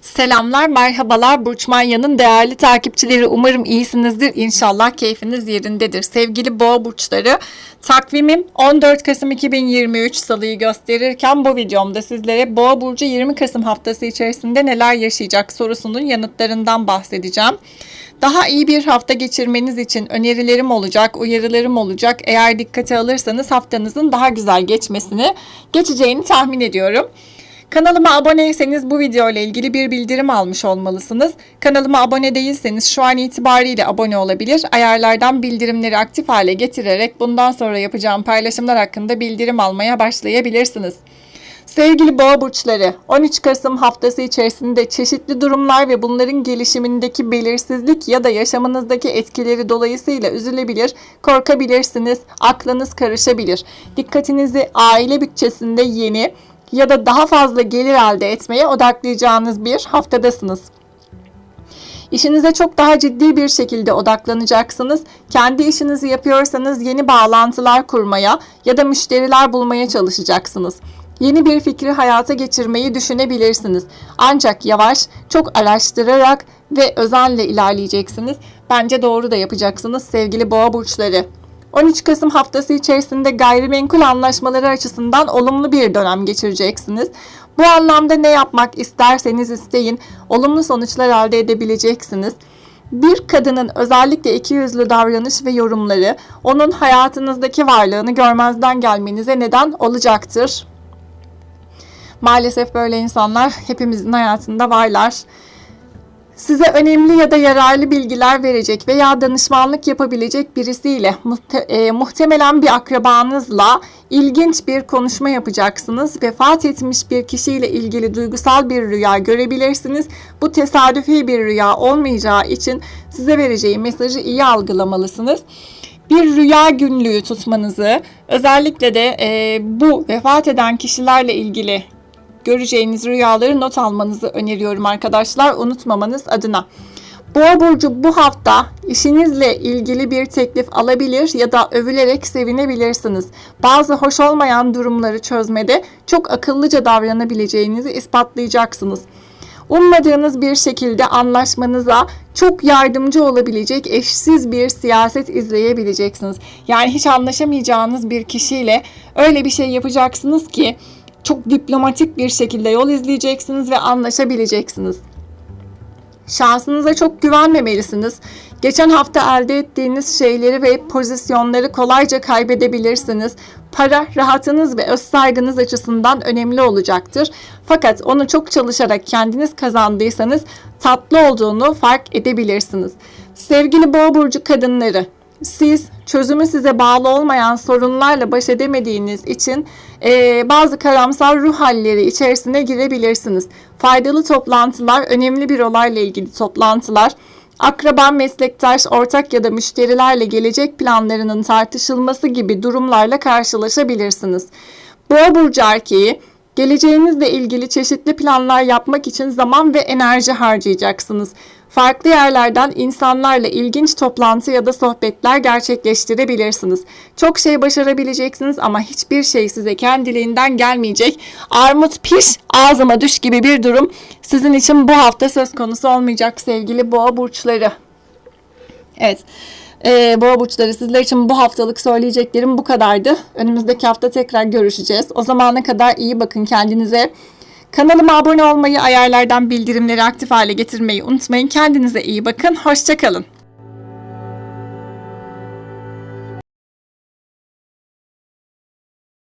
Selamlar, merhabalar Burç Manya'nın değerli takipçileri. Umarım iyisinizdir. İnşallah keyfiniz yerindedir. Sevgili boğa burçları, takvimim 14 Kasım 2023 Salı'yı gösterirken bu videomda sizlere boğa burcu 20 Kasım haftası içerisinde neler yaşayacak sorusunun yanıtlarından bahsedeceğim. Daha iyi bir hafta geçirmeniz için önerilerim olacak, uyarılarım olacak. Eğer dikkate alırsanız haftanızın daha güzel geçmesini, geçeceğini tahmin ediyorum. Kanalıma aboneyseniz bu video ile ilgili bir bildirim almış olmalısınız. Kanalıma abone değilseniz şu an itibariyle abone olabilir. Ayarlardan bildirimleri aktif hale getirerek bundan sonra yapacağım paylaşımlar hakkında bildirim almaya başlayabilirsiniz. Sevgili boğa burçları, 13 Kasım haftası içerisinde çeşitli durumlar ve bunların gelişimindeki belirsizlik ya da yaşamınızdaki etkileri dolayısıyla üzülebilir, korkabilirsiniz, aklınız karışabilir. Dikkatinizi aile bütçesinde yeni ya da daha fazla gelir elde etmeye odaklayacağınız bir haftadasınız. İşinize çok daha ciddi bir şekilde odaklanacaksınız. Kendi işinizi yapıyorsanız yeni bağlantılar kurmaya ya da müşteriler bulmaya çalışacaksınız. Yeni bir fikri hayata geçirmeyi düşünebilirsiniz. Ancak yavaş, çok araştırarak ve özenle ilerleyeceksiniz. Bence doğru da yapacaksınız sevgili boğa burçları. 13 Kasım haftası içerisinde gayrimenkul anlaşmaları açısından olumlu bir dönem geçireceksiniz. Bu anlamda ne yapmak isterseniz isteyin, olumlu sonuçlar elde edebileceksiniz. Bir kadının özellikle ikiyüzlü davranış ve yorumları onun hayatınızdaki varlığını görmezden gelmenize neden olacaktır. Maalesef böyle insanlar hepimizin hayatında varlar. Size önemli ya da yararlı bilgiler verecek veya danışmanlık yapabilecek birisiyle muhte- e, muhtemelen bir akrabanızla ilginç bir konuşma yapacaksınız. Vefat etmiş bir kişiyle ilgili duygusal bir rüya görebilirsiniz. Bu tesadüfi bir rüya olmayacağı için size vereceği mesajı iyi algılamalısınız bir rüya günlüğü tutmanızı, özellikle de e, bu vefat eden kişilerle ilgili göreceğiniz rüyaları not almanızı öneriyorum arkadaşlar unutmamanız adına. Boğa burcu bu hafta işinizle ilgili bir teklif alabilir ya da övülerek sevinebilirsiniz. Bazı hoş olmayan durumları çözmede çok akıllıca davranabileceğinizi ispatlayacaksınız. Ummadığınız bir şekilde anlaşmanıza çok yardımcı olabilecek eşsiz bir siyaset izleyebileceksiniz. Yani hiç anlaşamayacağınız bir kişiyle öyle bir şey yapacaksınız ki çok diplomatik bir şekilde yol izleyeceksiniz ve anlaşabileceksiniz. Şansınıza çok güvenmemelisiniz. Geçen hafta elde ettiğiniz şeyleri ve pozisyonları kolayca kaybedebilirsiniz. Para, rahatınız ve öz açısından önemli olacaktır. Fakat onu çok çalışarak kendiniz kazandıysanız tatlı olduğunu fark edebilirsiniz. Sevgili boğa burcu kadınları, siz çözümü size bağlı olmayan sorunlarla baş edemediğiniz için e, bazı karamsar ruh halleri içerisine girebilirsiniz. Faydalı toplantılar, önemli bir olayla ilgili toplantılar, akraba, meslektaş, ortak ya da müşterilerle gelecek planlarının tartışılması gibi durumlarla karşılaşabilirsiniz. Boğa burcu erkeği Geleceğinizle ilgili çeşitli planlar yapmak için zaman ve enerji harcayacaksınız. Farklı yerlerden insanlarla ilginç toplantı ya da sohbetler gerçekleştirebilirsiniz. Çok şey başarabileceksiniz ama hiçbir şey size kendiliğinden gelmeyecek. Armut piş, ağzıma düş gibi bir durum sizin için bu hafta söz konusu olmayacak sevgili boğa burçları. Evet. Ee, boğa burçları sizler için bu haftalık söyleyeceklerim bu kadardı. Önümüzdeki hafta tekrar görüşeceğiz. O zamana kadar iyi bakın kendinize. Kanalıma abone olmayı, ayarlardan bildirimleri aktif hale getirmeyi unutmayın. Kendinize iyi bakın. Hoşçakalın.